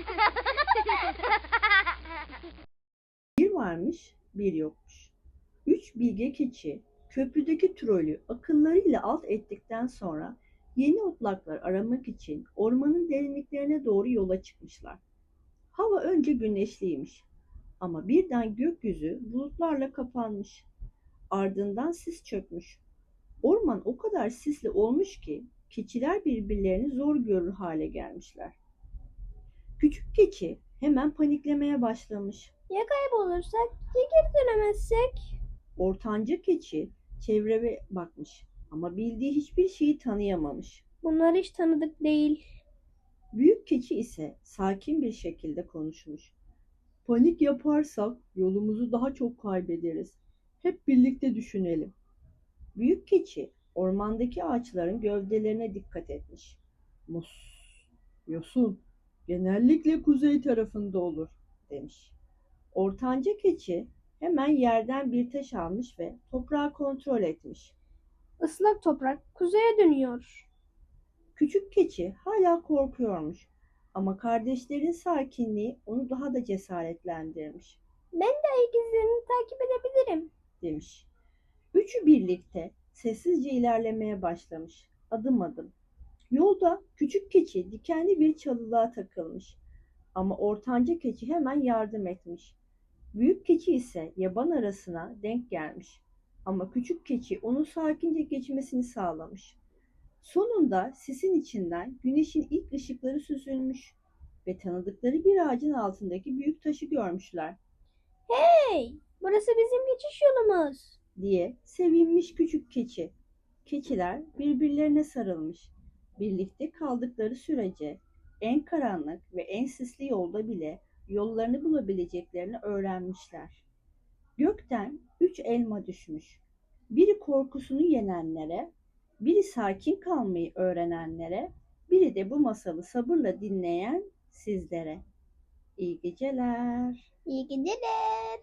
Bir varmış, bir yokmuş. Üç bilge keçi köprüdeki trolü akıllarıyla alt ettikten sonra yeni otlaklar aramak için ormanın derinliklerine doğru yola çıkmışlar. Hava önce güneşliymiş ama birden gökyüzü bulutlarla kapanmış. Ardından sis çökmüş. Orman o kadar sisli olmuş ki keçiler birbirlerini zor görür hale gelmişler. Küçük keçi hemen paniklemeye başlamış. Ya kaybolursak? Ya geri dönemezsek? Ortanca keçi çevreme bakmış ama bildiği hiçbir şeyi tanıyamamış. Bunlar hiç tanıdık değil. Büyük keçi ise sakin bir şekilde konuşmuş. Panik yaparsak yolumuzu daha çok kaybederiz. Hep birlikte düşünelim. Büyük keçi ormandaki ağaçların gövdelerine dikkat etmiş. Mus, yosun genellikle kuzey tarafında olur demiş. Ortanca keçi hemen yerden bir taş almış ve toprağı kontrol etmiş. Islak toprak kuzeye dönüyor. Küçük keçi hala korkuyormuş ama kardeşlerin sakinliği onu daha da cesaretlendirmiş Ben de ayak izlerini takip edebilirim. demiş. Üçü birlikte sessizce ilerlemeye başlamış adım adım. Yolda küçük keçi dikenli bir çalılığa takılmış ama ortanca keçi hemen yardım etmiş. Büyük keçi ise yaban arasına denk gelmiş ama küçük keçi onu sakince geçmesini sağlamış. Sonunda sisin içinden güneşin ilk ışıkları süzülmüş ve tanıdıkları bir ağacın altındaki büyük taşı görmüşler Hey, burası bizim geçiş yolumuz. diye sevinmiş küçük keçi. Keçiler birbirlerine sarılmış. Birlikte kaldıkları sürece en karanlık ve en sisli yolda bile yollarını bulabileceklerini öğrenmişler. Gökten üç elma düşmüş. Biri korkusunu yenenlere, biri sakin kalmayı öğrenenlere, biri de bu masalı sabırla dinleyen sizlere. İyi geceler. İyi geceler.